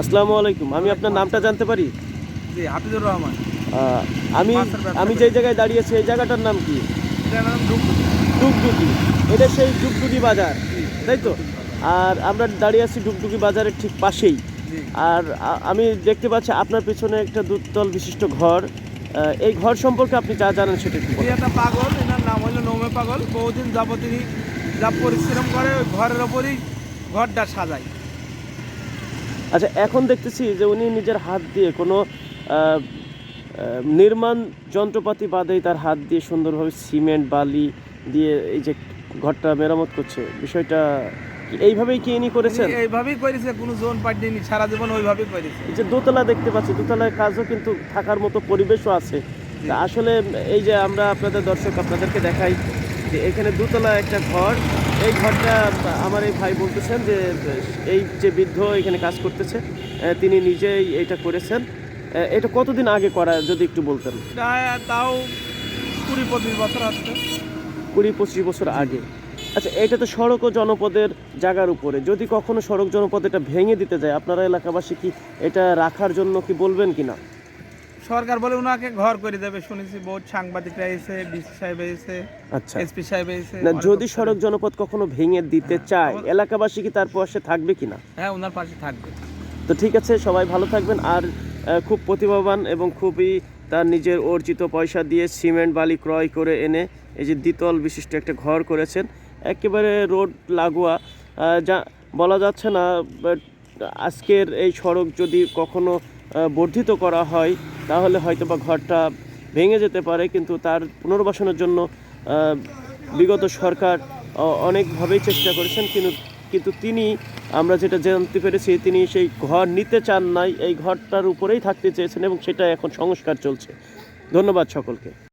আসসালামু আলাইকুম। আমি আপনার নামটা জানতে পারি? জি হাফিজুর রহমান। আমি আমি। যেই জায়গায় দাঁড়িয়েছি এই জায়গাটার নাম কি। ডুগডুগি। এটা সেই ডুগডুগি বাজার তাই তো? আর আমরা দাঁড়িয়ে আছি ডুগডুগি বাজারের ঠিক পাশেই। আর আমি দেখতে পাচ্ছি আপনার পেছনে একটা দুতল বিশিষ্ট ঘর। এই ঘর সম্পর্কে আপনি যা জানেন সেটা একটু একটা পাগল এনার নাম হলো নৌমে পাগল। বহুদিন যাবত তিনি যা পরিশ্রম করে ওই ঘরের ওপরই ঘরটা সাজায়। আচ্ছা এখন দেখতেছি যে উনি নিজের হাত দিয়ে কোনো নির্মাণ যন্ত্রপাতি বাদেই তার হাত দিয়ে সুন্দরভাবে সিমেন্ট বালি দিয়ে এই যে ঘরটা মেরামত করছে। বিষয়টা এইভাবেই কি ইনি করেছেন? এইভাবেই করেছে কোনো জোন পাঠিয়ে সারা জীবন ওইভাবেই করেছে। এই যে দোতলা দেখতে পাচ্ছি দোতলার কাজও কিন্তু থাকার মতো পরিবেশও আছে। আসলে এই যে আমরা আপনাদের দর্শক আপনাদেরকে দেখাই যে এখানে দোতলা একটা ঘর এই ঘরটা আমার এই ভাই বলতেছেন যে এই যে বৃদ্ধ এখানে কাজ করতেছে তিনি নিজেই এইটা করেছেন। এটা কতদিন আগে করা যদি একটু বলতেন? তাও কুড়ি পঁচিশ বছর আসছে কুড়ি পঁচিশ বছর আগে। আচ্ছা এটা তো সড়ক ও জনপদের জায়গার উপরে। যদি কখনো সড়ক জনপদ এটা ভেঙে দিতে যায় আপনারা এলাকাবাসী কি এটা রাখার জন্য কি বলবেন কি না সরকার বলে ওনাকে ঘর করে দেবে শুনেছি বহুত সাংবাদিকরা এসে ডিসি সাহেব এসে আচ্ছা। এসপি সাহেব এসে না যদি সড়ক জনপদ কখনো ভেঙে দিতে চায় এলাকাবাসী কি তার পাশে থাকবে কিনা হ্যাঁ ওনার পাশে থাকবে। তো ঠিক আছে সবাই ভালো থাকবেন। আর খুব প্রতিভাবান এবং খুবই তার নিজের অর্জিত পয়সা দিয়ে সিমেন্ট বালি ক্রয় করে এনে এই যে দ্বিতল বিশিষ্ট একটা ঘর করেছেন। একেবারে রোড লাগোয়া। যা বলা যাচ্ছে না বাট আজকের এই সড়ক যদি কখনো বর্ধিত করা হয়, তাহলে হয়তো বা ঘরটা ভেঙে যেতে পারে, কিন্তু তার পুনর্বাসনের জন্য বিগত সরকার অনেকভাবেই চেষ্টা করেছেন, কিন্তু কিন্তু তিনি, আমরা যেটা জানতে পেরেছি, তিনি সেই ঘর নিতে চান নাই, এই ঘরটার উপরেই থাকতে চেয়েছেন এবং সেটা এখন সংস্কার চলছে। ধন্যবাদ সকলকে।